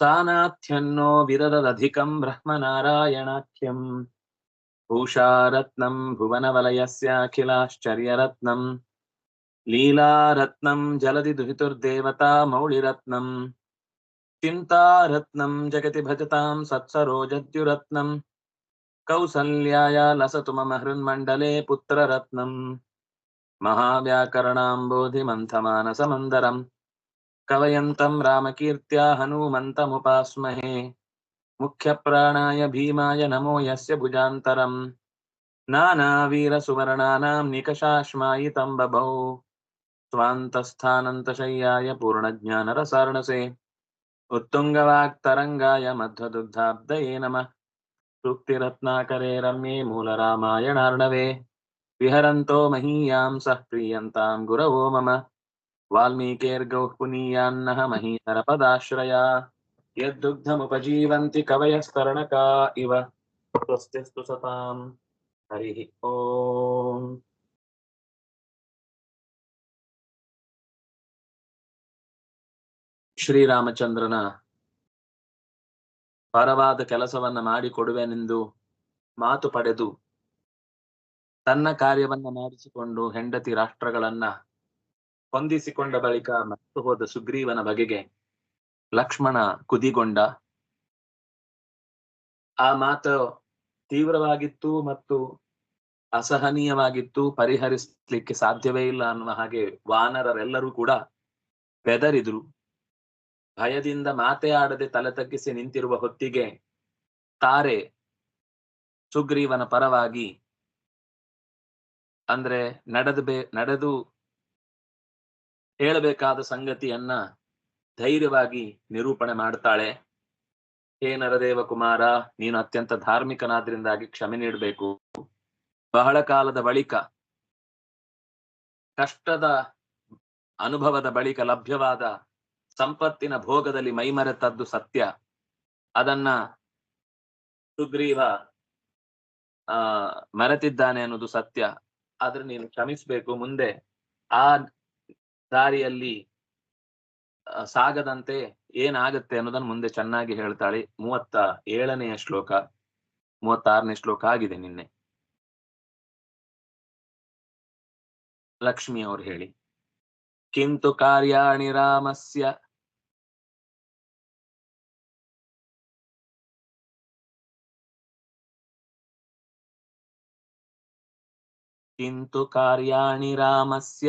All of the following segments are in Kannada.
तानाथ्यन्नो विददधिकं ब्रह्मनारायणाख्यम् भूषारत्नं भुवनवलयस्याखिलाश्चर्यरत्नं। लीलारत्नं जलदि दुहितुर्देवता मौलिरत्नं। चिन्तारत्नं जगति भजतां सत्सरोजद्युरत्नं। कौसल्याया लसतु मम हृन्मण्डले पुत्ररत्नं महाव्याकरणाम्बोधिमन्थमानसमन्दरम् कवयन्तम् रामकीर्त्या हनूमन्तमुपास्महे। मुख्यप्राणाय भीमाय नमो यस्य भुजान्तरम्। नानावीरसुवर्णानाम् निकषाश्मायितम् बभौ स्वान्तस्थानन्तशय्याय पूर्णज्ञानरसार्णसे। उत्तुङ्गवाक्तरङ्गाय मध्वदुग्धाब्दये नमः। सूक्तिरत्नाकरे रम्ये मूलरामायणार्णवे। विहरन्तो महीयां सः प्रीयन्ताम् गुरवो मम। वाल्मीकेर्गौः पुनीयान्नः महीधरपदाश्रया यद्दुग्धमुपजीवन्ति कवयस्तरणका इव स्वस्तिस्तु सताम् हरिः ओम् ಶ್ರೀರಾಮಚಂದ್ರನ ಪರವಾದ ಕೆಲಸವನ್ನ ಮಾಡಿಕೊಡುವೆನೆಂದು ಮಾತು ಪಡೆದು ತನ್ನ ಕಾರ್ಯವನ್ನ ಮಾಡಿಸಿಕೊಂಡು ಹೆಂಡತಿ ರಾಷ್ಟ್ರಗಳನ್ನ ಹೊಂದಿಸಿಕೊಂಡ ಬಳಿಕ ಮತ್ತು ಹೋದ ಸುಗ್ರೀವನ ಬಗೆಗೆ ಲಕ್ಷ್ಮಣ ಕುದಿಗೊಂಡ, ಆ ಮಾತು ತೀವ್ರವಾಗಿತ್ತು ಮತ್ತು ಅಸಹನೀಯವಾಗಿತ್ತು, ಪರಿಹರಿಸಲಿಕ್ಕೆ ಸಾಧ್ಯವೇ ಇಲ್ಲ ಅನ್ನುವ ಹಾಗೆ ವಾನರರೆಲ್ಲರೂ ಕೂಡ ಬೆದರಿದ್ರು. ಭಯದಿಂದ ಮಾತೆ ಆಡದೆ ತಲೆ ತಗ್ಗಿಸಿ ನಿಂತಿರುವ ಹೊತ್ತಿಗೆ ತಾರೆ ಸುಗ್ರೀವನ ಪರವಾಗಿ, ಅಂದ್ರೆ ನಡೆದು ಬೇ, ನಡೆದು ಹೇಳಬೇಕಾದ ಸಂಗತಿಯನ್ನ ಧೈರ್ಯವಾಗಿ ನಿರೂಪಣೆ ಮಾಡ್ತಾಳೆ. ಹೇ ನರದೇವ ಕುಮಾರ ನೀನು ಅತ್ಯಂತ ಧಾರ್ಮಿಕನಾದ್ರಿಂದಾಗಿ ಕ್ಷಮೆ ನೀಡಬೇಕು. ಬಹಳ ಕಾಲದ ಬಳಿಕ, ಕಷ್ಟದ ಅನುಭವದ ಬಳಿಕ ಲಭ್ಯವಾದ ಸಂಪತ್ತಿನ ಭೋಗದಲ್ಲಿ ಮೈಮರೆತದ್ದು ಸತ್ಯ. ಅದನ್ನ ಸುಗ್ರೀವ, ಆ, ಮರೆತಿದ್ದಾನೆ ಅನ್ನೋದು ಸತ್ಯ. ಆದ್ರೆ ನೀನು ಕ್ಷಮಿಸ್ಬೇಕು. ಮುಂದೆ ಆ ದಾರಿಯಲ್ಲಿ ಸಾಗದಂತೆ ಏನಾಗುತ್ತೆ ಅನ್ನೋದನ್ನ ಮುಂದೆ ಚೆನ್ನಾಗಿ ಹೇಳ್ತಾಳೆ. ಮೂವತ್ತ ಏಳನೆಯ ಶ್ಲೋಕ, ಮೂವತ್ತಾರನೇ ಶ್ಲೋಕ ಆಗಿದೆ ನಿನ್ನೆ. ಲಕ್ಷ್ಮಿ ಅವ್ರು ಹೇಳಿ. ಕಿಂತು ಕಾರ್ಯಾಣಿ ರಾಮಸ್ಯ ಕಿಂತು ಕಾರ್ಯಾಣಿ ರಾಮಸ್ಯ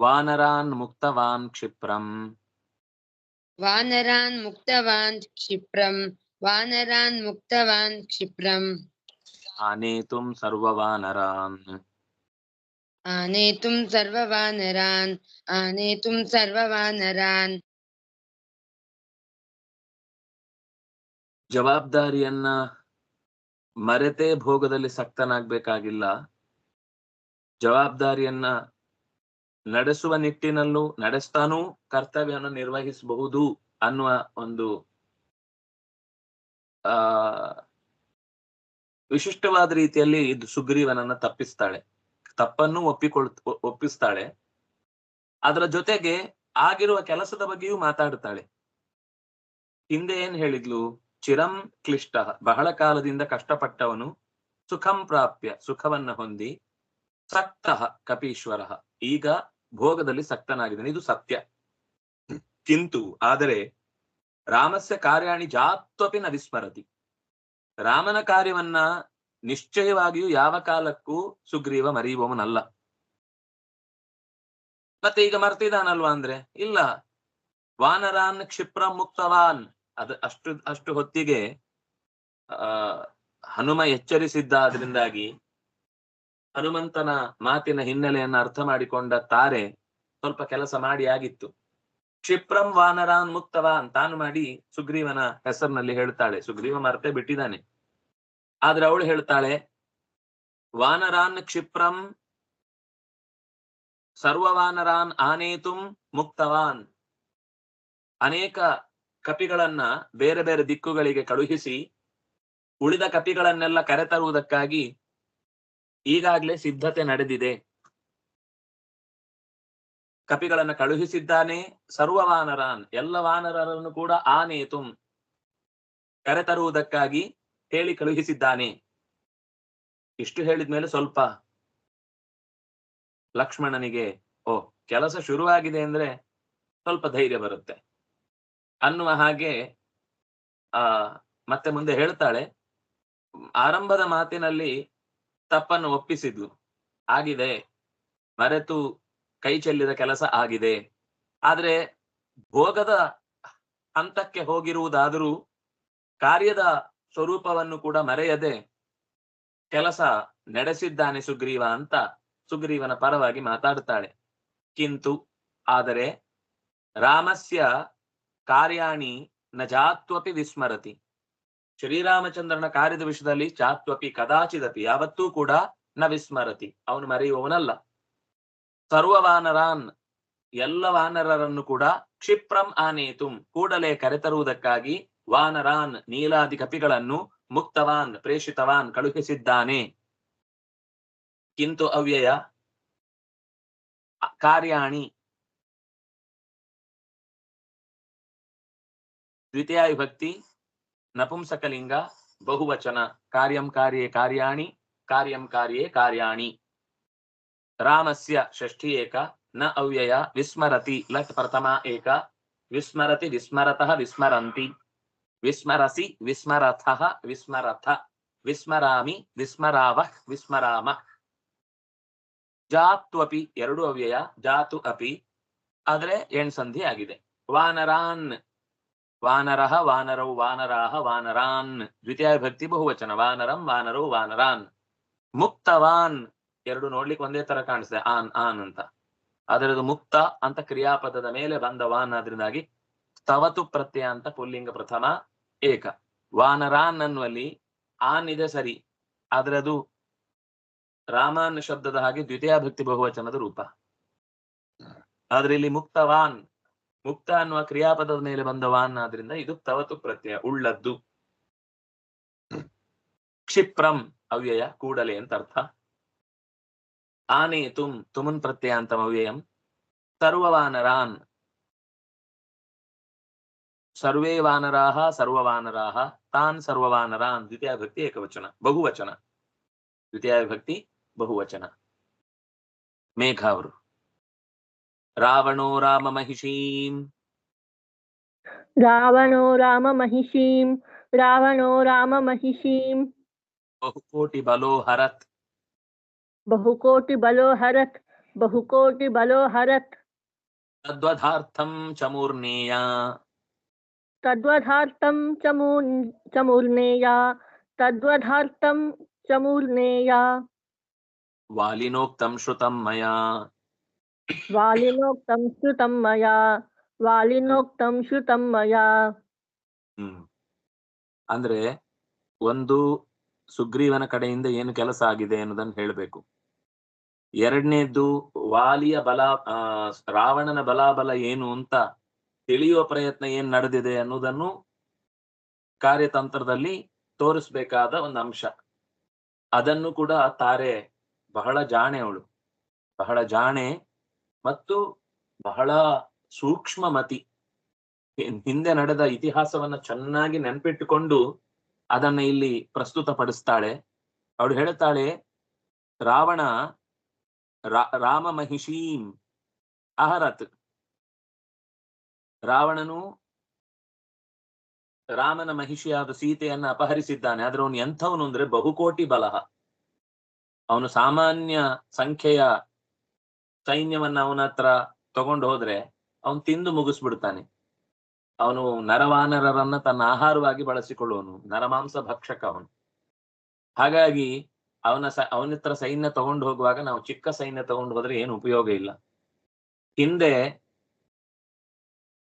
ವಾನರಾನ್ ಮುಕ್ತವಾನ್ ಕ್ಷಿಪ್ರಂ. ವಾನರಾನ್ ಮುಕ್ತವಾನ್ ಕ್ಷಿಪ್ರಂ ವಾನರಾನ್ ಮುಕ್ತವಾನ್ ಕ್ಷಿಪ್ರಂ. ಆನೇತುಂ ಸರ್ವವಾನರಾನ್. ಆನೇತುಂ ಸರ್ವವಾನರಾನ್ ಆನೇತುಂ ಸರ್ವವಾನರಾನ್. ಜವಾಬ್ದಾರಿಯನ್ನ ಮರೆತೇ ಭೋಗದಲ್ಲಿ ಸಕ್ತನಾಗ್ಬೇಕಾಗಿಲ್ಲ. ಜವಾಬ್ದಾರಿಯನ್ನ ನಡೆಸುವ ನಿಟ್ಟಿನಲ್ಲೂ ನಡೆಸ್ತಾನೂ ಕರ್ತವ್ಯವನ್ನು ನಿರ್ವಹಿಸಬಹುದು ಅನ್ನುವ ಒಂದು, ಆ, ವಿಶಿಷ್ಟವಾದ ರೀತಿಯಲ್ಲಿ ಇದು ಸುಗ್ರೀವನನ್ನ ತಪ್ಪಿಸ್ತಾಳೆ. ತಪ್ಪನ್ನು ಒಪ್ಪಿಕೊಳ್ ಒಪ್ಪಿಸ್ತಾಳೆ. ಅದರ ಜೊತೆಗೆ ಆಗಿರುವ ಕೆಲಸದ ಬಗ್ಗೆಯೂ ಮಾತಾಡ್ತಾಳೆ. ಹಿಂದೆ ಏನ್ ಹೇಳಿದ್ಲು? ಚಿರಂ ಕ್ಲಿಷ್ಟ, ಬಹಳ ಕಾಲದಿಂದ ಕಷ್ಟಪಟ್ಟವನು ಸುಖಂ ಪ್ರಾಪ್ಯ, ಸುಖವನ್ನ ಹೊಂದಿ, ಸಕ್ತಃ ಕಪೀಶ್ವರ. ಈಗ ಭೋಗದಲ್ಲಿ ಸಕ್ತನಾಗಿದ್ದಾನೆ. ಇದು ಸತ್ಯ. ಕಿಂತು, ಆದರೆ ರಾಮಸ್ಯ ಕಾರ್ಯಾಣಿ ಜಾತ್ವಪಿ ನ ವಿಸ್ಮರತಿ. ರಾಮನ ಕಾರ್ಯವನ್ನ ನಿಶ್ಚಯವಾಗಿಯೂ ಯಾವ ಕಾಲಕ್ಕೂ ಸುಗ್ರೀವ ಮರೆಯುವವನಲ್ಲ. ಮತ್ತೆ ಈಗ ಮರ್ತಿದಾನಲ್ವಾ ಅಂದ್ರೆ? ಇಲ್ಲ. ವಾನರಾನ್ ಕ್ಷಿಪ್ರ ಮುಕ್ತವಾನ್. ಅದ ಅಷ್ಟು ಅಷ್ಟು ಹೊತ್ತಿಗೆ ಹನುಮ ಎಚ್ಚರಿಸಿದ್ದಾದ್ರಿಂದಾಗಿ ಹನುಮಂತನ ಮಾತಿನ ಹಿನ್ನೆಲೆಯನ್ನ ಅರ್ಥ ಮಾಡಿಕೊಂಡ ತಾರೆ ಸ್ವಲ್ಪ ಕೆಲಸ ಮಾಡಿ ಆಗಿತ್ತು. ಕ್ಷಿಪ್ರಂ ವಾನರಾನ್ ಮುಕ್ತವಾನ್ ತಾನು ಮಾಡಿ ಸುಗ್ರೀವನ ಹೆಸರಿನಲ್ಲಿ ಹೇಳ್ತಾಳೆ. ಸುಗ್ರೀವ ಮರ್ತೆ ಬಿಟ್ಟಿದ್ದಾನೆ. ಆದ್ರೆ ಅವಳು ಹೇಳ್ತಾಳೆ, ವಾನರಾನ್ ಕ್ಷಿಪ್ರಂ ಸರ್ವವಾನರಾನ್ ಆನೇತುಂ ಮುಕ್ತವಾನ್. ಅನೇಕ ಕಪಿಗಳನ್ನ ಬೇರೆ ಬೇರೆ ದಿಕ್ಕುಗಳಿಗೆ ಕಳುಹಿಸಿ ಉಳಿದ ಕಪಿಗಳನ್ನೆಲ್ಲ ಕರೆತರುವುದಕ್ಕಾಗಿ ಈಗಾಗಲೇ ಸಿದ್ಧತೆ ನಡೆದಿದೆ. ಕಪಿಗಳನ್ನ ಕಳುಹಿಸಿದ್ದಾನೆ, ಸರ್ವ ವಾನರಾನ್, ಎಲ್ಲ ವಾನರರನ್ನು ಕೂಡ ಆನೇತುಂ. ಕರೆತರುವುದಕ್ಕಾಗಿ ಹೇಳಿ ಕಳುಹಿಸಿದ್ದಾನೆ. ಇಷ್ಟು ಹೇಳಿದ್ಮೇಲೆ ಸ್ವಲ್ಪ ಲಕ್ಷ್ಮಣನಿಗೆ, ಓ, ಕೆಲಸ ಶುರುವಾಗಿದೆ ಅಂದ್ರೆ ಸ್ವಲ್ಪ ಧೈರ್ಯ ಬರುತ್ತೆ. ಅನ್ನುವ ಹಾಗೆ, ಆ, ಮತ್ತೆ ಮುಂದೆ ಹೇಳ್ತಾಳೆ. ಆರಂಭದ ಮಾತಿನಲ್ಲಿ ತಪ್ಪನ್ನು ಒಪ್ಪಿಸಿದ್ಲು. ಆಗಿದೆ. ಮರೆತು ಕೈ ಚೆಲ್ಲಿದ ಕೆಲಸ ಆಗಿದೆ. ಆದ್ರೆ ಭೋಗದ ಹಂತಕ್ಕೆ ಹೋಗಿರುವುದಾದರೂ ಕಾರ್ಯದ ಸ್ವರೂಪವನ್ನು ಕೂಡ ಮರೆಯದೆ ಕೆಲಸ ನಡೆಸಿದ್ದಾನೆ ಸುಗ್ರೀವ ಅಂತ ಸುಗ್ರೀವನ ಪರವಾಗಿ ಮಾತಾಡ್ತಾಳೆ. ಕಿಂತು, ಆದರೆ ರಾಮಸ್ಯ ಕಾರ್ಯಾಣಿ ನಜಾತ್ವಪಿ ಜಾತ್ವಪಿ ವಿಸ್ಮರತಿ. ಶ್ರೀರಾಮಚಂದ್ರನ ಕಾರ್ಯದ ವಿಷಯದಲ್ಲಿ ಚಾತ್ವಪಿ ಕದಾಚಿದಪಿ, ಯಾವತ್ತೂ ಕೂಡ ನ ವಿಸ್ಮರತಿ. ಅವನು ಮರೆಯುವವನಲ್ಲ. ಸರ್ವ ವಾನರಾನ್ ಎಲ್ಲ ವಾನರರನ್ನು ಕೂಡ ಕ್ಷಿಪ್ರಂ ಆನೇತುಂ, ಕೂಡಲೇ ಕರೆತರುವುದಕ್ಕಾಗಿ ವಾನರಾನ್, ನೀಲಾದಿ ಕಪಿಗಳನ್ನು ಮುಕ್ತವಾನ್, ಪ್ರೇಷಿತವಾನ್ ಕಳುಹಿಸಿದ್ದಾನೆ. ಕಿಂತು ಅವ್ಯಯ ಕಾರ್ಯಾಣಿ. ದ್ವಿತೀಯ ವಿಭಕ್ತಿ ನಪುಂಸಕಲಿಂಗ ಬಹುವಚನ ಕಾರ್ಯಂ ಕಾರ್ಯೇ ಕಾರ್ಯಾಣಿ, ಕಾರ್ಯಂ ಕಾರ್ಯೇ ಕಾರ್ಯಾಣಿ. ರಾಮಸ್ಯ ಷಷ್ಠಿ ಏಕ, ನ ಅವ್ಯಯ ವಿಸ್ಮರತಿ ಲಟ್ ಪ್ರಥಮ ಏಕ, ವಿಸ್ಮರತಿ ವಿಸ್ಮರತಃ ವಿಸ್ಮರಂತಿ. ವಿಸ್ಮರಸಿ ವಿಸ್ಮರಥಃ ವಿಸ್ಮರಥ, ವಿಸ್ಮರಾಮಿ ವಿಸ್ಮರಾವ ವಿಸ್ಮರಾಮ. ಜಾತ್ವಪಿ ಎರಡು ಅವ್ಯಯ, ಜಾತು ಅಪಿ, ಆದ್ರೆ ಎಣ್ ಸಂಧಿ ಆಗಿದೆ. ವಾನರಾನ್ ವಾನರಃ ವಾನರೌ ವಾನರಾಹ ವಾನರಾನ್. ದ್ವಿತೀಯ ವಿಭಕ್ತಿ ಬಹುವಚನ. ವಾನರಂ ವಾನರೌ ವಾನರಾನ್. ಮುಕ್ತವಾನ್. ಎರಡು ನೋಡ್ಲಿಕ್ಕೆ ಒಂದೇ ತರ ಕಾಣಿಸ್ತದೆ ಆನ್ ಆನ್ ಅಂತ. ಆದ್ರೆ ಅದು ಮುಕ್ತ ಅಂತ ಕ್ರಿಯಾಪದದ ಮೇಲೆ ಬಂದ ವಾನ್ ಆದ್ರಿಂದಾಗಿ ಸ್ತವತು ಪ್ರತ್ಯಯ ಅಂತ ಪುಲ್ಲಿಂಗ ಪ್ರಥಮ ಏಕ. ವಾನರಾನ್ ಅನ್ನುವಲ್ಲಿ ಆನ್ ಇದೆ ಸರಿ. ಆದ್ರೆ ಅದು ರಾಮಾನ್ ಶಬ್ದದ ಹಾಗೆ ದ್ವಿತೀಯ ಭಕ್ತಿ ಬಹುವಚನದ ರೂಪ. ಆದ್ರೆ ಇಲ್ಲಿ ಮುಕ್ತವಾನ್. ಮುಕ್ತ ಅನ್ನುವ ಕ್ರಿಯಾಪದದ ಮೇಲೆ ಬಂದ ವಾನ್ ಆದ್ರಿಂದ ಇದು ತವತು ಪ್ರತ್ಯಯ, ಉಳ್ಳದ್ದು. ಕ್ಷಿಪ್ರಂ, ಅವ್ಯಯ, ಕೂಡಲೇ ಅಂತ ಅರ್ಥ. ಆನೇತುಂ ತುಮುನ್ ಪ್ರತ್ಯಯಾಂತಂ ಅವ್ಯಯಂ. ಸರ್ವವಾನರಾನ್ ಸರ್ವೇ ವಾನರಾಹ ಸರ್ವವಾನರಾಹ ತಾನ್ ಸರ್ವವಾನರಾನ್ ದ್ವಿತೀಯ ಭಕ್ತಿ ಏಕವಚನ. ಬಹುವಚನ. ದ್ವಿತೀಯ ವಿಭಕ್ತಿ, ಬಹುವಚನ. ಮೇಘ रावणो राम महिषीम। रावणो राम महिषीम रावणो राम महिषीम। बहुकोटि बलो हरत। बहुकोटि बलो हरत बहुकोटि बलो हरत। तद्वधार्थम चमूर्णेया तद्वधार्थम चमू चमूर्णेया तद्वधार्थम चमूर्णेया वालिनोक्तम श्रुतम मया। वालिनोक्तं श्रुतं मया ಹ್ಮ್ ಅಂದ್ರೆ ಒಂದು ಸುಗ್ರೀವನ ಕಡೆಯಿಂದ ಏನು ಕೆಲಸ ಆಗಿದೆ ಅನ್ನೋದನ್ನ ಹೇಳ್ಬೇಕು ಎರಡನೇದ್ದು ವಾಲಿಯ ಬಲ ಆ ರಾವಣನ ಬಲಾಬಲ ಏನು ಅಂತ ತಿಳಿಯುವ ಪ್ರಯತ್ನ ಏನ್ ನಡೆದಿದೆ ಅನ್ನೋದನ್ನು ಕಾರ್ಯತಂತ್ರದಲ್ಲಿ ತೋರಿಸ್ಬೇಕಾದ ಒಂದು ಅಂಶ ಅದನ್ನು ಕೂಡ ತಾರೆ ಬಹಳ ಜಾಣೆ ಅವಳು ಬಹಳ ಜಾಣೆ ಮತ್ತು ಬಹಳ ಸೂಕ್ಷ್ಮ ಮತಿ. ಹಿಂದೆ ನಡೆದ ಇತಿಹಾಸವನ್ನ ಚೆನ್ನಾಗಿ ನೆನಪಿಟ್ಟುಕೊಂಡು ಅದನ್ನ ಇಲ್ಲಿ ಪ್ರಸ್ತುತಪಡಿಸ್ತಾಳೆ. ಅವಳು ಹೇಳ್ತಾಳೆ, ರಾವಣ ರಾಮ ಮಹಿಷೀಂ, ಅಹರತ್. ರಾವಣನು ರಾಮನ ಮಹಿಷಿಯಾದ ಸೀತೆಯನ್ನ ಅಪಹರಿಸಿದ್ದಾನೆ. ಆದ್ರೆ ಅವನು ಎಂಥವನು ಅಂದ್ರೆ ಬಹುಕೋಟಿ ಬಲಹ. ಅವನು ಸಾಮಾನ್ಯ ಸಂಖ್ಯೆಯ ಸೈನ್ಯವನ್ನ ಅವನ ಹತ್ರ ತಗೊಂಡು ಹೋದ್ರೆ ಅವನು ತಿಂದು ಮುಗಿಸ್ಬಿಡ್ತಾನೆ. ಅವನು ನರವಾನರರನ್ನ ತನ್ನ ಆಹಾರವಾಗಿ ಬಳಸಿಕೊಳ್ಳುವನು, ನರಮಾಂಸ ಭಕ್ಷಕ ಅವನು. ಹಾಗಾಗಿ ಅವನ ಸ ಅವನತ್ರ ಸೈನ್ಯ ತಗೊಂಡು ಹೋಗುವಾಗ ನಾವು ಚಿಕ್ಕ ಸೈನ್ಯ ತಗೊಂಡು ಹೋದ್ರೆ ಏನು ಉಪಯೋಗ ಇಲ್ಲ. ಹಿಂದೆ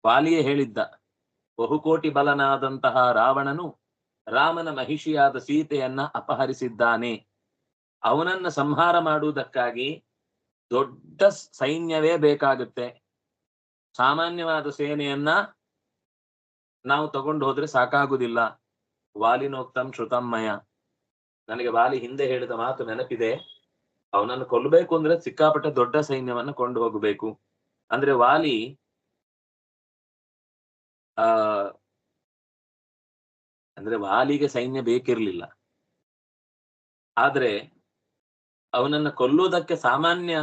ವಾಲಿಯೇ ಹೇಳಿದ್ದ, ಬಹುಕೋಟಿ ಬಲನಾದಂತಹ ರಾವಣನು ರಾಮನ ಮಹಿಷಿಯಾದ ಸೀತೆಯನ್ನ ಅಪಹರಿಸಿದ್ದಾನೆ. ಅವನನ್ನ ಸಂಹಾರ ಮಾಡುವುದಕ್ಕಾಗಿ ದೊಡ್ಡ ಸೈನ್ಯವೇ ಬೇಕಾಗುತ್ತೆ. ಸಾಮಾನ್ಯವಾದ ಸೇನೆಯನ್ನ ನಾವು ತಗೊಂಡು ಹೋದ್ರೆ ಸಾಕಾಗುದಿಲ್ಲ. ವಾಲಿನೋಕ್ತಂ ಶ್ರುತಮ್ಮಯ ನನಗೆ ವಾಲಿ ಹಿಂದೆ ಹೇಳಿದ ಮಾತು ನೆನಪಿದೆ. ಅವನನ್ನು ಕೊಲ್ಲಬೇಕು ಅಂದ್ರೆ ಸಿಕ್ಕಾಪಟ್ಟೆ ದೊಡ್ಡ ಸೈನ್ಯವನ್ನ ಕೊಂಡು ಹೋಗಬೇಕು. ಅಂದ್ರೆ ವಾಲಿ, ಆ, ಅಂದ್ರೆ ವಾಲಿಗೆ ಸೈನ್ಯ ಬೇಕಿರ್ಲಿಲ್ಲ. ಆದ್ರೆ ಅವನನ್ನ ಕೊಲ್ಲುವುದಕ್ಕೆ ಸಾಮಾನ್ಯ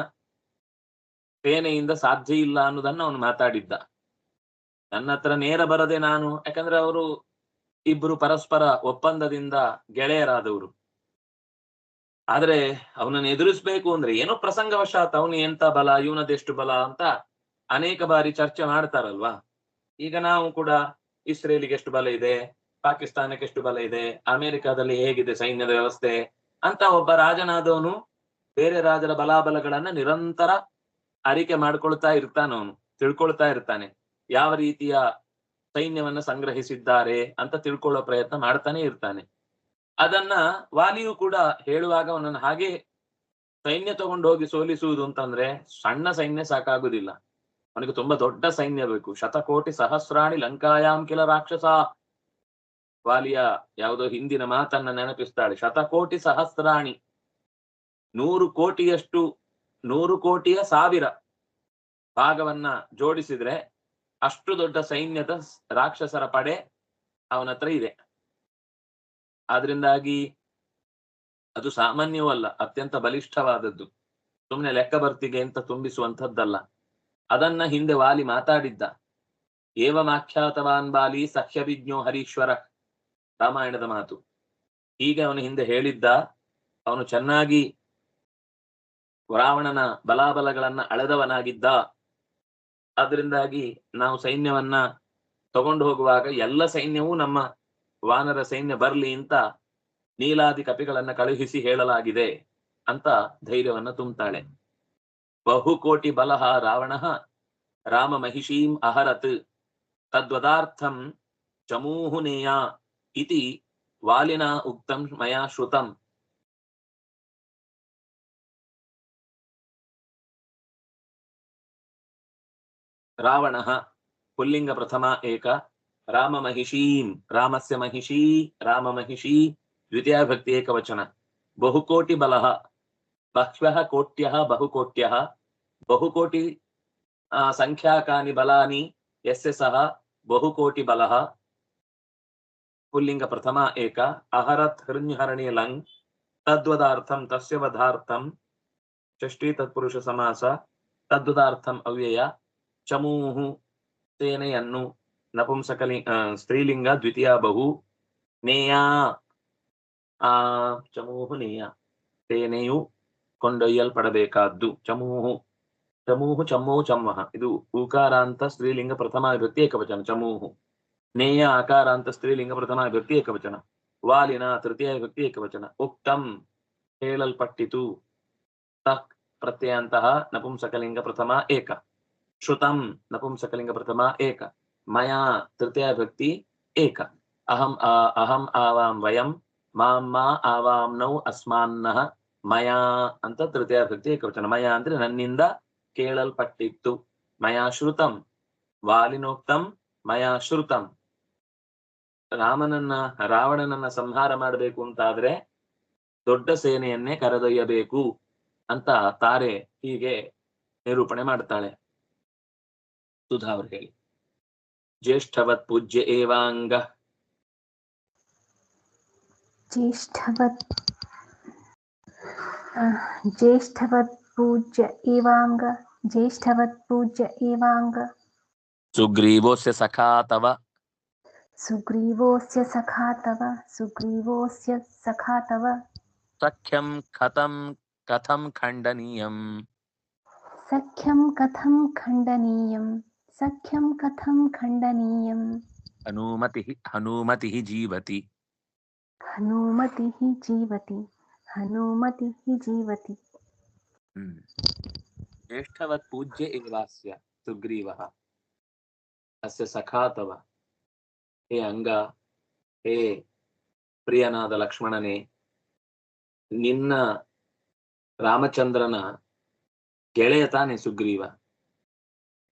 ಸೇನೆಯಿಂದ ಸಾಧ್ಯ ಇಲ್ಲ ಅನ್ನೋದನ್ನ ಅವನು ಮಾತಾಡಿದ್ದ. ನನ್ನ ಹತ್ರ ನೇರ ಬರದೆ ನಾನು, ಯಾಕಂದ್ರೆ ಅವರು ಇಬ್ರು ಪರಸ್ಪರ ಒಪ್ಪಂದದಿಂದ ಗೆಳೆಯರಾದವರು. ಆದ್ರೆ ಅವನನ್ನು ಎದುರಿಸ್ಬೇಕು ಅಂದ್ರೆ ಏನೋ ಪ್ರಸಂಗವಶಾತ್ ಅವನು ಎಂತ ಬಲ, ಇವನದೆಷ್ಟು ಬಲ ಅಂತ ಅನೇಕ ಬಾರಿ ಚರ್ಚೆ ಮಾಡ್ತಾರಲ್ವಾ? ಈಗ ನಾವು ಕೂಡ ಇಸ್ರೇಲಿಗೆ ಎಷ್ಟು ಬಲ ಇದೆ, ಪಾಕಿಸ್ತಾನಕ್ಕೆ ಎಷ್ಟು ಬಲ ಇದೆ, ಅಮೆರಿಕಾದಲ್ಲಿ ಹೇಗಿದೆ ಸೈನ್ಯದ ವ್ಯವಸ್ಥೆ ಅಂತ ಒಬ್ಬ ರಾಜನಾದವನು ಬೇರೆ ರಾಜರ ಬಲಾಬಲಗಳನ್ನ ನಿರಂತರ ಅರಿಕೆ ಮಾಡ್ಕೊಳ್ತಾ ಇರ್ತಾನ ಅವನು, ತಿಳ್ಕೊಳ್ತಾ ಇರ್ತಾನೆ. ಯಾವ ರೀತಿಯ ಸೈನ್ಯವನ್ನ ಸಂಗ್ರಹಿಸಿದ್ದಾರೆ ಅಂತ ತಿಳ್ಕೊಳ್ಳೋ ಪ್ರಯತ್ನ ಮಾಡ್ತಾನೆ ಇರ್ತಾನೆ. ಅದನ್ನ ವಾಲಿಯು ಕೂಡ ಹೇಳುವಾಗ ಅವನನ್ನು ಹಾಗೆ ಸೈನ್ಯ ತಗೊಂಡು ಹೋಗಿ ಸೋಲಿಸುವುದು ಅಂತಂದ್ರೆ ಸಣ್ಣ ಸೈನ್ಯ ಸಾಕಾಗುದಿಲ್ಲ. ಅವನಿಗೆ ತುಂಬಾ ದೊಡ್ಡ ಸೈನ್ಯ ಬೇಕು. ಶತಕೋಟಿ ಸಹಸ್ರಾಣಿ ಲಂಕಾಯಾಮ್ ಕಿಲ ರಾಕ್ಷಸ. ವಾಲಿಯ ಯಾವುದೋ ಹಿಂದಿನ ಮಾತನ್ನ ನೆನಪಿಸ್ತಾಳೆ. ಶತಕೋಟಿ ಸಹಸ್ರಾಣಿ. ನೂರು ಕೋಟಿಯಷ್ಟು ನೂರು ಕೋಟಿಯ ಸಾವಿರ ಭಾಗವನ್ನ ಜೋಡಿಸಿದ್ರೆ ಅಷ್ಟು ದೊಡ್ಡ ಸೈನ್ಯದ ರಾಕ್ಷಸರ ಪಡೆ ಅವನ ಹತ್ರ ಇದೆ. ಆದ್ರಿಂದಾಗಿ ಅದು ಸಾಮಾನ್ಯವೂ ಅಲ್ಲ ಅತ್ಯಂತ ಬಲಿಷ್ಠವಾದದ್ದು. ಸುಮ್ಮನೆ ಲೆಕ್ಕ ಬರ್ತಿಗೆ ಅಂತ ತುಂಬಿಸುವಂಥದ್ದಲ್ಲ. ಅದನ್ನ ಹಿಂದೆ ವಾಲಿ ಮಾತಾಡಿದ್ದ. ಏವಮಾಖ್ಯಾತವಾನ್ ಬಾಲಿ ಸಖ್ಯವಿಜ್ಞೋ ಹರೀಶ್ವರ ರಾಮಾಯಣದ ಮಾತು. ಹೀಗೆ ಅವನು ಹಿಂದೆ ಹೇಳಿದ್ದ. ಅವನು ಚೆನ್ನಾಗಿ ರಾವಣನ ಬಲಾಬಲಗಳನ್ನ ಅಳೆದವನಾಗಿದ್ದ. ಅದರಿಂದಾಗಿ ನಾವು ಸೈನ್ಯವನ್ನ ತಗೊಂಡು ಹೋಗುವಾಗ ಎಲ್ಲ ಸೈನ್ಯವೂ ನಮ್ಮ ವಾನರ ಸೈನ್ಯ ಬರ್ಲಿ ಅಂತ ನೀಲಾದಿ ಕಪಿಗಳನ್ನ ಕಳುಹಿಸಿ ಹೇಳಲಾಗಿದೆ ಅಂತ ಧೈರ್ಯವನ್ನ ತುಂಬುತ್ತಾಳೆ ಬಹುಕೋಟಿ ಬಲಹ ರಾವಣ ರಾಮ ಮಹಿಷೀಂ ಅಹರತ್ ತದ್ವದಾರ್ಥಂ ಚಮೂಹುನೇಯ ಇತಿ ವಾಲಿನ ಉಕ್ತಂ ಮಯಾ ಶ್ರುತಂ. ರಾವಣ ಪುಲ್ಲಿಂಗ ಪ್ರಥಮ ಏಕ ರಾಮ ಮಹಿಷೀಂ ರಾಮಸ್ಯ ಮಹಿಷೀ ರಾಮ ಮಹಿಷೀ ದ್ವಿತೀಯ ಭಕ್ತಿ ಏಕವಚನ ಬಹುಕೋಟಿ ಬಲಃ ಬಹ್ವ್ಯಃ ಕೋಟ್ಯಃ ಬಹುಕೋಟ್ಯಃ ಬಹುಕೋಟಿ ಆ, ಸಂಖ್ಯಾಕಾನಿ ಬಲಾನಿ ಯಸ್ಯ ಸಹ ಬಹುಕೋಟಿ ಬಲಃ ಪುಲ್ಲಿಂಗ ಪ್ರಥಮ ಏಕ ಅಹರತ್ ಹೃಣ್ಯಹರಣಿ ಲಂಗ್ ಚಮೂಹು, ಸೇನೆಯನ್ನು ನಪುಂಸಕಲಿ ಸ್ತ್ರೀಲಿಂಗ, ದ್ವಿತೀಯ ಬಹು, ನೇಯ. ಆ, ಚಮೂಹು, ನೇಯ. ಸೇನೆಯು ಕೊಂಡೊಯ್ಯಲ್ಪಡಬೇಕಾದ್ದು. ಚಮೂಹು ಚಮೂಹು, ಚಮ್ಮು ಚಮ್ಮಃ ಇದು ಊಕಾರಾಂತ ಸ್ತ್ರೀಲಿಂಗ ಪ್ರಥಮ ವಿಭಕ್ತಿ ಏಕವಚನ. ಚಮೂಹು, ನೇಯ, ಆಕಾರಾಂತ ಸ್ತ್ರೀಲಿಂಗ ಪ್ರಥಮ ವಿಭಕ್ತಿ ಏಕವಚನ. ವಾಲಿನ ತೃತೀಯ ವಿಭಕ್ತಿ ಏಕವಚನ. ಉಕ್ತಂ, ಹೇಳಲ್ಪಟ್ಟಿತು. ತಕ್, ಪ್ರತ್ಯಯಂತಹ ನಪುಂಸಕಲಿಂಗ ಪ್ರಥಮ ಏಕ. ಶ್ರುತಂ ನಪುಂಸಕಲಿಂಗ ಪ್ರಥಮ ಏಕ ಮಯಾ ತೃತೀಯ ವ್ಯಕ್ತಿ ಏಕ ಅಹಂ ಅಹಂ ಆವಾಂ ವಯಂ ಮಾಂ ಮಾ ಆವಾಂ ನೌ ಅಸ್ಮಾನ್ನಃ ಮಯಾ ಅಂತ ತೃತೀಯ ವ್ಯಕ್ತಿ ಏಕವಚನ ಮಯ ಅಂದ್ರೆ ನನ್ನಿಂದ ಕೇಳಲ್ಪಟ್ಟಿತ್ತು ಮಯಾ ಶ್ರುತಂ ವಾಲಿನೋಕ್ತಂ ಮಯಾ ಶ್ರುತಂ ರಾಮನನ್ನ ರಾವಣನನ್ನ ಸಂಹಾರ ಮಾಡಬೇಕು ಅಂತಾದ್ರೆ ದೊಡ್ಡ ಸೇನೆಯನ್ನೇ ಕರೆದೊಯ್ಯಬೇಕು ಅಂತ ತಾರೆ ಹೀಗೆ ನಿರೂಪಣೆ ಮಾಡ್ತಾಳೆ. सुधावरे ज्येष्ठवत् पूज्य एवाङ्गः। ज्येष्ठवत् ज्येष्ठवत् पूज्य एवाङ्ग ज्येष्ठवत् पूज्य एवाङ्ग। सुग्रीवोऽस्य सखा तव। सुग्रीवोऽस्य सखा तव सुग्रीवोऽस्य सखा तव। सख्यं कथं कथं खण्डनीयम्? सख्यं कथं खण्डनीयम्? सख्यं कथं खण्डनीयं ಹನುಮತಿ ಹನುಮತಿ ಜೀವತಿ हनूमतिः जीवति हनुमतिः जीवति हम्म। ज्येष्ठवत् पूज्य एवास्य सुग्रीवः अस्य सखा तव ಹೇ ಅಂಗ ಹೇ ಪ್ರಿಯನಾದ ಲಕ್ಷ್ಮಣನೇ ನಿನ್ನ ರಾಮಚಂದ್ರನ ಗೆಳೆಯ ತಾನೆ ಸುಗ್ರೀವ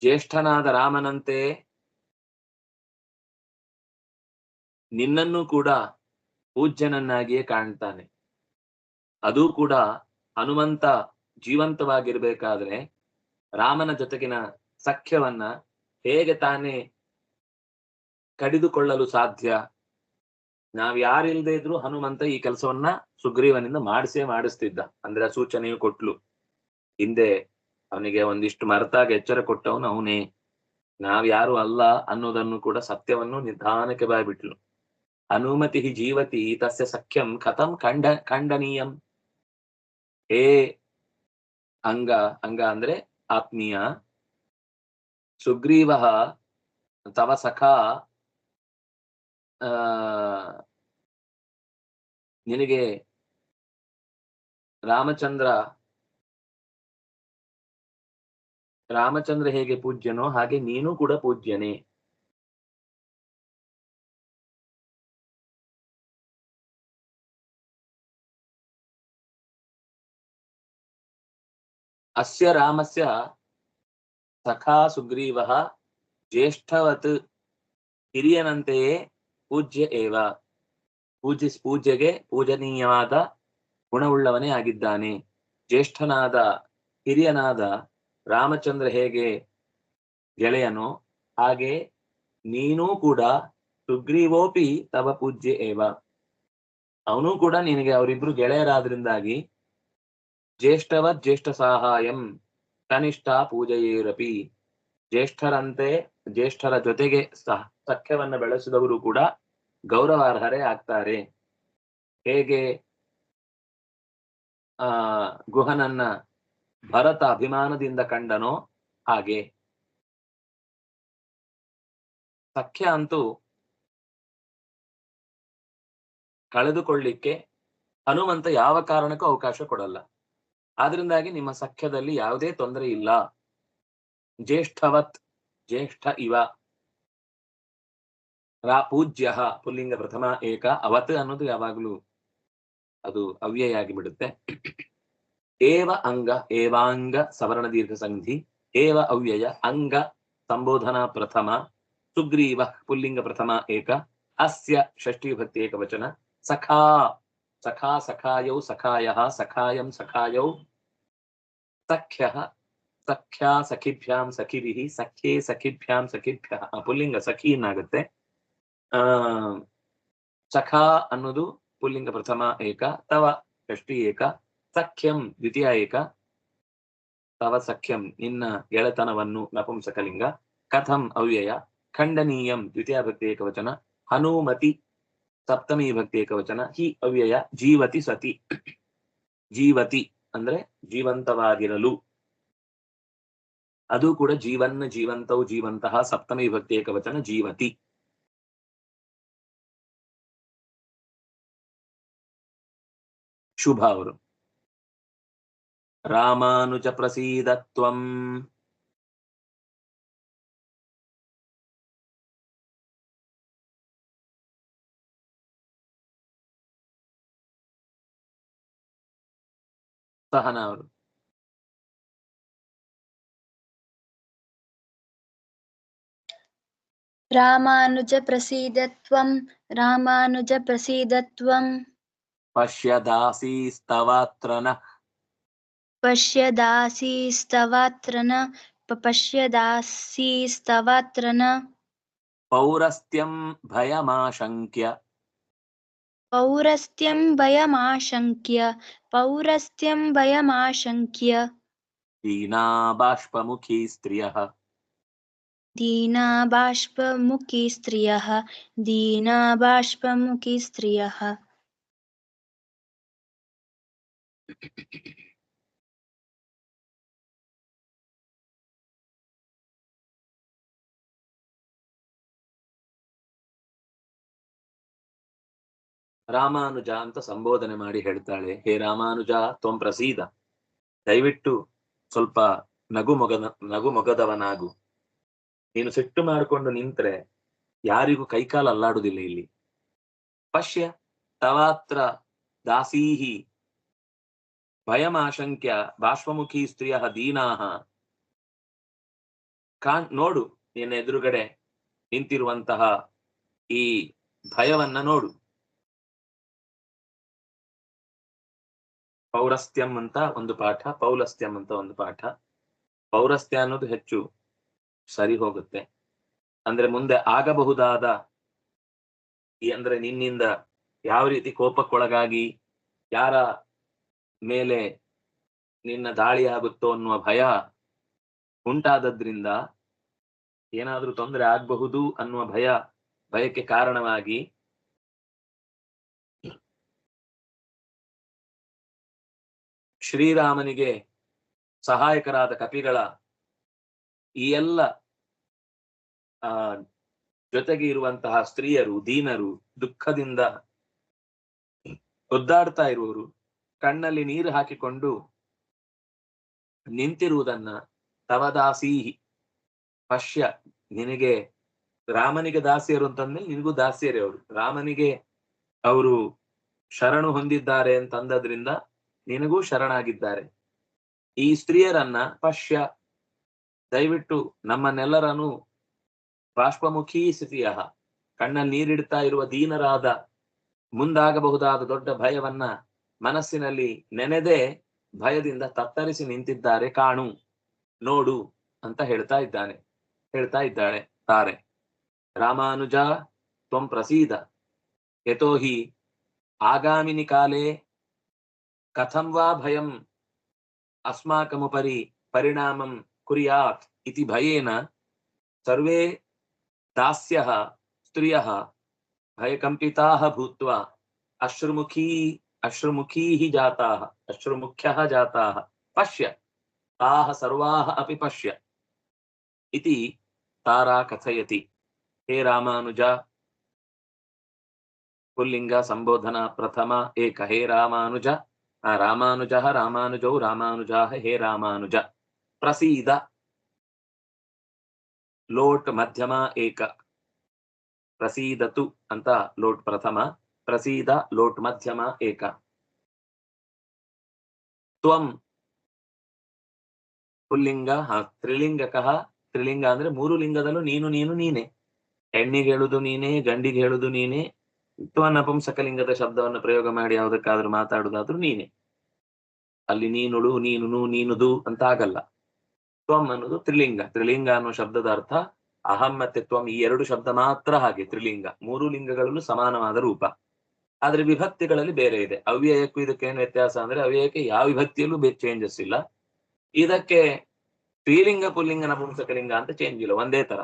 ಜ್ಯೇಷ್ಠನಾದ ರಾಮನಂತೆ ನಿನ್ನನ್ನು ಕೂಡ ಪೂಜ್ಯನನ್ನಾಗಿಯೇ ಕಾಣ್ತಾನೆ. ಅದು ಕೂಡ ಹನುಮಂತ ಜೀವಂತವಾಗಿರ್ಬೇಕಾದ್ರೆ ರಾಮನ ಜೊತೆಗಿನ ಸಖ್ಯವನ್ನ ಹೇಗೆ ತಾನೇ ಕಡಿದುಕೊಳ್ಳಲು ಸಾಧ್ಯ? ನಾವ್ ಯಾರಿಲ್ದೇ ಇದ್ರು ಹನುಮಂತ ಈ ಕೆಲಸವನ್ನ ಸುಗ್ರೀವನಿಂದ ಮಾಡಿಸೇ ಮಾಡಿಸ್ತಿದ್ದ. ಅಂದ್ರೆ ಸೂಚನೆಯು ಕೊಟ್ಲು. ಹಿಂದೆ ಅವನಿಗೆ ಒಂದಿಷ್ಟು ಮರೆತಾಗ ಎಚ್ಚರ ಕೊಟ್ಟವನು ಅವನೇ. ನಾವ್ ಯಾರು ಅಲ್ಲ ಅನ್ನೋದನ್ನು ಕೂಡ ಸತ್ಯವನ್ನು ನಿಧಾನಕ್ಕೆ ಬಾಯ್ಬಿಟ್ಲು. ಅನುಮತಿ ಜೀವತಿ ತಸ್ಯ ಸಖ್ಯಂ ಕಥಂ ಖಂಡ ಖಂಡನೀಯಂ. ಏ ಅಂಗ ಅಂಗ ಅಂದ್ರೆ ಆತ್ಮೀಯ. ಸುಗ್ರೀವ ತವ ಸಖಾ, ಆ, ನಿನಗೆ ರಾಮಚಂದ್ರ ರಾಮಚಂದ್ರ ಹೇಗೆ ಪೂಜ್ಯನೋ ಹಾಗೆ ನೀನು ಕೂಡ ಪೂಜ್ಯನೇ. ಅಸ್ಯ ರಾಮಸ್ಯ ಸಖಾ ಸುಗ್ರೀವ ಜ್ಯೇಷ್ಠವತ್ ಹಿರಿಯನಂತೆಯೇ ಪೂಜ್ಯ ಏವ. ಪೂಜಿಸ್ ಪೂಜೆಗೆ ಪೂಜನೀಯವಾದ ಗುಣವುಳ್ಳವನೇ ಆಗಿದ್ದಾನೆ. ಜ್ಯೇಷ್ಠನಾದ ಹಿರಿಯನಾದ ರಾಮಚಂದ್ರ ಹೇಗೆ ಗೆಳೆಯನೋ ಹಾಗೆ ನೀನೂ ಕೂಡ ಸುಗ್ರೀವೋಪಿ ತವ ಪೂಜ್ಯ ಏವ. ಅವನು ಕೂಡ ನಿನಗೆ ಅವರಿಬ್ರು ಗೆಳೆಯರಾದ್ರಿಂದಾಗಿ ಜ್ಯೇಷ್ಠವತ್ ಜ್ಯೇಷ್ಠ ಸಹಾಯಂ ಕನಿಷ್ಠ ಪೂಜೆಯೇರಪಿ. ಜ್ಯೇಷ್ಠರಂತೆ ಜ್ಯೇಷ್ಠರ ಜೊತೆಗೆ ಸಹ ಸಖ್ಯವನ್ನ ಬೆಳೆಸಿದವರು ಕೂಡ ಗೌರವಾರ್ಹರೇ ಆಗ್ತಾರೆ. ಹೇಗೆ ಆ ಗುಹನನ್ನ ಭರತ ಅಭಿಮಾನದಿಂದ ಕಂಡನೋ ಹಾಗೆ. ಸಖ್ಯ ಅಂತೂ ಕಳೆದುಕೊಳ್ಳಿಕ್ಕೆ ಹನುಮಂತ ಯಾವ ಕಾರಣಕ್ಕೂ ಅವಕಾಶ ಕೊಡಲ್ಲ. ಆದ್ರಿಂದಾಗಿ ನಿಮ್ಮ ಸಖ್ಯದಲ್ಲಿ ಯಾವುದೇ ತೊಂದರೆ ಇಲ್ಲ. ಜ್ಯೇಷ್ಠವತ್, ಜ್ಯೇಷ್ಠ ಇವ. ರಾ ಪೂಜ್ಯ ಪುಲ್ಲಿಂಗ ಪ್ರಥಮ ಏಕ ಅವತ್ ಅನ್ನೋದು ಯಾವಾಗ್ಲೂ ಅದು ಅವ್ಯಯ ಬಿಡುತ್ತೆ ಏವ ಅಂಗ ಏವಾಂಗ ಸವರ್ಣ ದೀರ್ಘ ಸಂಧಿ ಏವ ಅವ್ಯಯ ಅಂಗ ಸಂಬೋಧನಾ ಪ್ರಥಮ ಸುಗ್ರೀವ ಪುಲ್ಲಿಂಗ ಪ್ರಥಮ ಏಕ ಅಸ್ಯ ಷಷ್ಠಿ ವಿಭಕ್ತಿ ಏಕವಚನ ಸಖಾ ಸಖಾ ಸಖಾಯೌ ಸಖಾಯ ಸಖಾಯಂ ಸಖಾಯೌ ಸಖ್ಯ ಸಖ್ಯಾ ಸಖಿಭ್ಯಾಂ ಸಖಿಭಿ ಸಖ್ಯೇ ಸಖಿಭ್ಯಾಂ ಸಖಿಭ್ಯ ಪುಲ್ಲಿಂಗ ಸಖಿ ಏನಾಗುತ್ತೆ ಆ ಸಖಾ ಅನ್ನೋದು ಪುಲ್ಲಿಂಗ ಪ್ರಥಮ ಏಕ, ತವ ಷಷ್ಠಿ ಏಕ ಸಖ್ಯಂ ದ್ವಿತೀಯ ಏಕ ತವ ಸಖ್ಯಂ, ನಿನ್ನ ಗೆಳೆತನವನ್ನು ನಪುಂಸಕಲಿಂಗ. ಕಥಂ ಅವ್ಯಯ, ಖಂಡನೀಯಂ ದ್ವಿತೀಯ ಭಕ್ತಿ ಏಕವಚನ ಹನುಮತಿ, ಸಪ್ತಮಿ ಭಕ್ತಿ ಏಕವಚನ ಹಿ ಅವ್ಯಯ, ಜೀವತಿ ಸತಿ. ಜೀವತಿ ಅಂದ್ರೆ ಜೀವಂತವಾಗಿರಲು. ಅದು ಕೂಡ ಜೀವನ್ನ ಜೀವಂತವು ಜೀವಂತಹ ಸಪ್ತಮಿ ಭಕ್ತಿ ಏಕವಚನ ಜೀವತಿ. ಶುಭ ಅವರು. ರಾಮಾನುಜ ಪ್ರಸೀದತ್ವಂ ಸಹನಾ ಅವರು रामानुजप्रसीदत्वं रामानुजप्रसीदत्वं ಪಶ್ಯದಾಸೀಸ್ತವಾತ್ರ ನ पश्यदासीस्तवात्र न पश्यदासीस्तवात्र न पौरस्त्यं भयमाशङ्क्य। पौरस्त्यं भयमाशङ्क्य पौरस्त्यं भयमाशङ्क्य। दीनाबाष्पमुखी स्त्रियः। दीनाबाष्पमुखी स्त्रियः दीनाबाष्पमुखी स्त्रियः। ರಾಮಾನುಜ ಅಂತ ಸಂಬೋಧನೆ ಮಾಡಿ ಹೇಳ್ತಾಳೆ, ಹೇ ರಾಮಾನುಜ, ತ್ವಂ ಪ್ರಸೀದ. ದಯವಿಟ್ಟು ಸ್ವಲ್ಪ ನಗು ಮೊಗದ ನಗು ಮೊಗದವನಾಗು. ನೀನು ಸಿಟ್ಟು ಮಾಡಿಕೊಂಡು ನಿಂತ್ರೆ ಯಾರಿಗೂ ಕೈಕಾಲ ಅಲ್ಲಾಡುದಿಲ್ಲ ಇಲ್ಲಿ. ಪಶ್ಯ, ತವಾತ್ರ ದಾಸೀಹಿ. ಭಯಮಾಶಂಕ್ಯ, ಬಾಷ್ಪಮುಖಿ ಸ್ತ್ರೀಯ ದೀನಾಹ. ಕಾಣ್, ನೋಡು ನಿನ್ನ ಎದುರುಗಡೆ ನಿಂತಿರುವಂತಹ ಈ ಭಯವನ್ನ ನೋಡು. ಪೌರಸ್ತ್ಯಂ ಅಂತ ಒಂದು ಪಾಠ, ಪೌಲಸ್ತ್ಯಂ ಅಂತ ಒಂದು ಪಾಠ. ಪೌರಸ್ತ್ಯ ಅನ್ನೋದು ಹೆಚ್ಚು ಸರಿ ಹೋಗುತ್ತೆ. ಅಂದ್ರೆ ಮುಂದೆ ಆಗಬಹುದಾದ ಅಂದ್ರೆ ನಿನ್ನಿಂದ ಯಾವ ರೀತಿ ಕೋಪಕ್ಕೊಳಗಾಗಿ ಯಾರ ಮೇಲೆ ನಿನ್ನ ದಾಳಿ ಆಗುತ್ತೋ ಅನ್ನುವ ಭಯ ಉಂಟಾದದ್ರಿಂದ ಏನಾದ್ರೂ ತೊಂದರೆ ಆಗಬಹುದು ಅನ್ನುವ ಭಯ ಭಯಕ್ಕೆ ಕಾರಣವಾಗಿ ಶ್ರೀರಾಮನಿಗೆ ಸಹಾಯಕರಾದ ಕಪಿಗಳ ಈ ಎಲ್ಲ, ಆ, ಜೊತೆಗೆ ಇರುವಂತಹ ಸ್ತ್ರೀಯರು, ದೀನರು, ದುಃಖದಿಂದ ಒದ್ದಾಡ್ತಾ ಇರುವವರು, ಕಣ್ಣಲ್ಲಿ ನೀರು ಹಾಕಿಕೊಂಡು ನಿಂತಿರುವುದನ್ನ ತವದಾಸೀಹಿ, ಪಶ್ಯ, ನಿನಗೆ ರಾಮನಿಗೆ ದಾಸಿಯರು ಅಂತಂದ್ರೆ ನಿನಗೂ ದಾಸಿಯರೇ ಅವರು. ರಾಮನಿಗೆ ಅವರು ಶರಣು ಹೊಂದಿದ್ದಾರೆ ಅಂತಂದದ್ರಿಂದ ನಿನಗೂ ಶರಣಾಗಿದ್ದಾರೆ. ಈ ಸ್ತ್ರೀಯರನ್ನ ಪಶ್ಯ. ದಯವಿಟ್ಟು ನಮ್ಮನ್ನೆಲ್ಲರನ್ನು ಬಾಷ್ಪಮುಖಿ ಸ್ಥಿತಿಯ ಕಣ್ಣ ನೀರಿಡ್ತಾ ಇರುವ ದೀನರಾದ ಮುಂದಾಗಬಹುದಾದ ದೊಡ್ಡ ಭಯವನ್ನ ಮನಸ್ಸಿನಲ್ಲಿ ನೆನೆದೇ ಭಯದಿಂದ ತತ್ತರಿಸಿ ನಿಂತಿದ್ದಾರೆ ಕಾಣು. ನೋಡು ಅಂತ ಹೇಳ್ತಾ ಇದ್ದಾನೆ. ಹೇಳ್ತಾ ಇದ್ದಾಳೆ ತಾರೆ. ರಾಮಾನುಜ, ತ್ವಂ ಪ್ರಸೀದ. ಯತೋಹಿ, ಆಗಾಮಿನಿ ಕಾಲೇ कथं वा भयम्? अस्माकमुपरि परिणामं कुर्यात् इति भयेन सर्वे दास्यः, स्त्रियः, भयकम्पिताः भूत्वा अश्रुमुखी, अश्रुमुखीः जाताः, अश्रुमुख्यः जाताः, पश्य। ताः सर्वाः अपि पश्य। इति तारा कथयति। हे रामानुजा। पुल्लिङ्गसम्बोधना प्रथमा एक। हे रामानुज। ಆ ರಾಮಾನುಜ, ರಾಮಾನುಜೌ ರಾಮಾನುಜ ಹೇ ರಾಮಾನುಜ. ಪ್ರಸೀದ. ಲೋಟ್ ಮಧ್ಯಮ ಏಕ. ಪ್ರಸೀದತು ಅಂತ ಲೋಟ್ ಪ್ರಥಮ. ಪ್ರಸೀದ ಲೋಟ್ ಮಧ್ಯಮ ಏಕ. ತ್ವಂ. ಪುಲ್ಲಿಂಗ, ಹಾ, ತ್ರಿಲಿಂಗಕಃ. ತ್ರಿಲಿಂಗ ಅಂದ್ರೆ ಮೂರು ಲಿಂಗದಲ್ಲೂ ನೀನು ನೀನು, ನೀನೆ. ಹೆಣ್ಣಿಗೆ ಹೇಳುದು ನೀನೆ, ಗಂಡಿಗೆ ಹೇಳುದು ನೀನೆ. ತ್ವ ನಪುಂಸಕಲಿಂಗದ ಶಬ್ದವನ್ನು ಪ್ರಯೋಗ ಮಾಡಿ ಯಾವುದಕ್ಕಾದ್ರೂ ಮಾತಾಡುದಾದ್ರೂ ನೀನೆ. ಅಲ್ಲಿ ನೀನುಳು ನೀನು ನೀನುದು ಅಂತ ಆಗಲ್ಲ ತ್ವಂ ಅನ್ನೋದು ತ್ರಿಲಿಂಗ. ತ್ರಿಲಿಂಗ ಅನ್ನೋ ಶಬ್ದದ ಅರ್ಥ ಅಹಂ ಮತ್ತೆ ತ್ವಂ ಈ ಎರಡು ಶಬ್ದ ಮಾತ್ರ ಹಾಗೆ ತ್ರಿಲಿಂಗ. ಮೂರು ಲಿಂಗಗಳಲ್ಲೂ ಸಮಾನವಾದ ರೂಪ. ಆದ್ರೆ ವಿಭಕ್ತಿಗಳಲ್ಲಿ ಬೇರೆ ಇದೆ. ಅವ್ಯಯಕ್ಕೂ ಇದಕ್ಕೆ ಏನು ವ್ಯತ್ಯಾಸ ಅಂದ್ರೆ ಅವ್ಯಯಕ್ಕೆ ಯಾವ ವಿಭಕ್ತಿಯಲ್ಲೂ ಚೇಂಜಸ್ ಇಲ್ಲ. ಇದಕ್ಕೆ ಸ್ತ್ರೀಲಿಂಗ ಪುಲ್ಲಿಂಗ ನಪುಂಸಕಲಿಂಗ ಅಂತ ಚೇಂಜ್ ಇಲ್ಲ. ಒಂದೇ ತರ.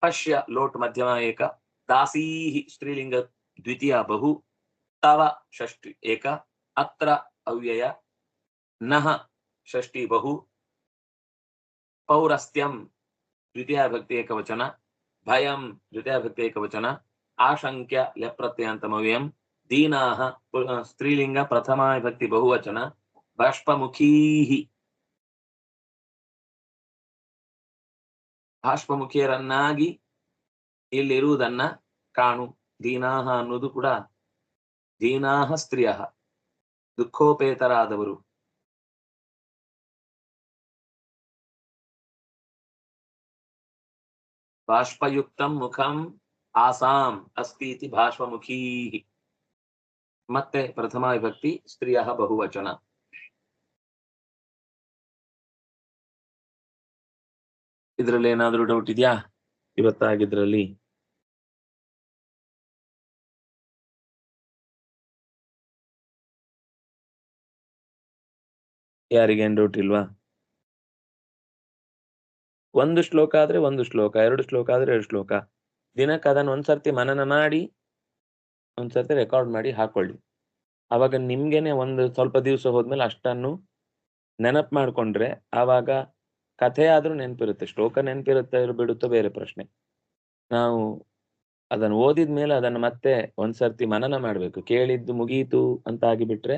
ಪಶ್ಯ, ಲೋಟ್, ಮಧ್ಯಮ, ಏಕ. ದಾಸೀಹಿ ಸ್ತ್ರೀಲಿಂಗ ದ್ವಿತೀಯ ಬಹು. ತವ, ಷಷ್ಠಿ, ಏಕ. ಅತ್ರ, ಅವ್ಯಯ. ನಹ ಷಷ್ಠಿ ಬಹು ಪೌರಸ್ತ್ಯಂ ದ್ವಿತೀಯ ಭಕ್ತಿ ಏಕವಚನ ಭಯಂ ದ್ವಿತೀಯ ಭಕ್ತಿ ಏಕವಚನ ಆಶಂಕ್ಯ ಲೆಪ್ರತ್ಯಂತಮವ್ಯಂ ದೀನಾಹ ಸ್ತ್ರೀಲಿಂಗ ಪ್ರಥಮ ವಿಭಕ್ತಿ ಬಹುವಚನ ಬಾಷ್ಪಮುಖೀಹಿ. ಬಾಷ್ಪಮುಖಿಯರನ್ನಾಗಿ ಇಲ್ಲಿರುವುದನ್ನ ಕಾಣು. ದೀನಾಹ ಅನ್ನೋದು ಕೂಡ ದೀನಾಹ ಸ್ತ್ರೀಯ ದುಃಖೋಪೇತರಾದವರು. ಬಾಷ್ಪಯುಕ್ತಂ ಮುಖಂ ಆಸಾಂ ಅಸ್ತಿ ಇತಿ ಮತ್ತೆ ಪ್ರಥಮ ವಿಭಕ್ತಿ ಸ್ತ್ರೀಯ ಬಹುವಚನ. ಇದರಲ್ಲಿ ಏನಾದ್ರೂ ಡೌಟ್ ಇದೆಯಾ? ಇವತ್ತಾಗಿದ್ರಲ್ಲಿ. ಯಾರಿಗೇನ್ ಡೌಟ್ ಇಲ್ವಾ? ಒಂದು ಶ್ಲೋಕ ಆದ್ರೆ ಒಂದು ಶ್ಲೋಕ, ಎರಡು ಶ್ಲೋಕ ಆದ್ರೆ ಎರಡು ಶ್ಲೋಕ. ದಿನಕ್ಕೆ ಅದನ್ನ ಒಂದ್ಸರ್ತಿ ಮನನ ಮಾಡಿ, ಒಂದ್ಸರ್ತಿ ರೆಕಾರ್ಡ್ ಮಾಡಿ ಹಾಕೊಳ್ಳಿ. ಅವಾಗ ನಿಮ್ಗೆನೆ ಒಂದು ಸ್ವಲ್ಪ ದಿವಸ ಹೋದ್ಮೇಲೆ ಅಷ್ಟನ್ನು ನೆನಪು ಮಾಡ್ಕೊಂಡ್ರೆ ಆವಾಗ ಕಥೆ ಆದ್ರೂ ನೆನಪಿರುತ್ತೆ, ಶ್ಲೋಕ ನೆನಪಿರುತ್ತೆ ಬಿಡುತ್ತೋ ಬೇರೆ ಪ್ರಶ್ನೆ. ನಾವು ಅದನ್ನು ಓದಿದ ಮೇಲೆ ಅದನ್ನು ಮತ್ತೆ ಒಂದ್ಸರ್ತಿ ಮನನ ಮಾಡ್ಬೇಕು. ಕೇಳಿದ್ದು ಮುಗೀತು ಅಂತ ಆಗಿಬಿಟ್ರೆ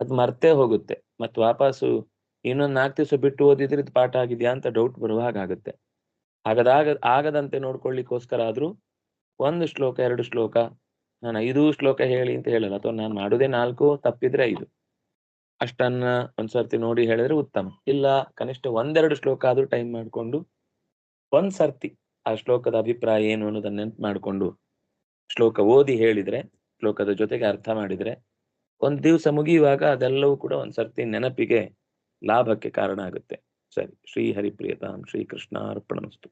ಅದು ಮರ್ತೇ ಹೋಗುತ್ತೆ. ಮತ್ತೆ ವಾಪಸ್ಸು ಇನ್ನೊಂದು ನಾಲ್ಕು ದಿವಸ ಬಿಟ್ಟು ಓದಿದ್ರೆ ಇದು ಪಾಠ ಆಗಿದೆಯಾ ಅಂತ ಡೌಟ್ ಬರುವ ಹಾಗಾಗುತ್ತೆ ಹಾಗದಾಗ, ಆಗದಂತೆ ನೋಡ್ಕೊಳ್ಳಿಕ್ಕೋಸ್ಕರ ಆದ್ರೂ ಒಂದು ಶ್ಲೋಕ, ಎರಡು ಶ್ಲೋಕ, ನಾನು ಐದು ಶ್ಲೋಕ ಹೇಳಿ ಅಂತ ಹೇಳಲ್ಲ, ಅಥವಾ ನಾನು ಮಾಡುದೇ ನಾಲ್ಕು, ತಪ್ಪಿದ್ರೆ ಐದು. ಅಷ್ಟನ್ನ ಒಂದ್ಸರ್ತಿ ನೋಡಿ ಹೇಳಿದ್ರೆ ಉತ್ತಮ. ಇಲ್ಲ, ಕನಿಷ್ಠ ಒಂದೆರಡು ಶ್ಲೋಕ ಆದ್ರೂ ಟೈಮ್ ಮಾಡಿಕೊಂಡು ಒಂದ್ ಸರ್ತಿ ಆ ಶ್ಲೋಕದ ಅಭಿಪ್ರಾಯ ಏನು ಅನ್ನೋದನ್ನ ನೆನ್ಪು ಮಾಡಿಕೊಂಡು ಶ್ಲೋಕ ಓದಿ ಹೇಳಿದ್ರೆ, ಶ್ಲೋಕದ ಜೊತೆಗೆ ಅರ್ಥ ಮಾಡಿದ್ರೆ, ಒಂದ್ ದಿವಸ ಮುಗಿಯುವಾಗ ಅದೆಲ್ಲವೂ ಕೂಡ ಒಂದ್ಸರ್ತಿ ನೆನಪಿಗೆ ಲಾಭಕ್ಕೆ ಕಾರಣ ಆಗುತ್ತೆ. ಸರಿ ಶ್ರೀ ಹರಿಪ್ರಿಯತಾಂ ಶ್ರೀ ಕೃಷ್ಣ ಅರ್ಪಣಮಸ್ತು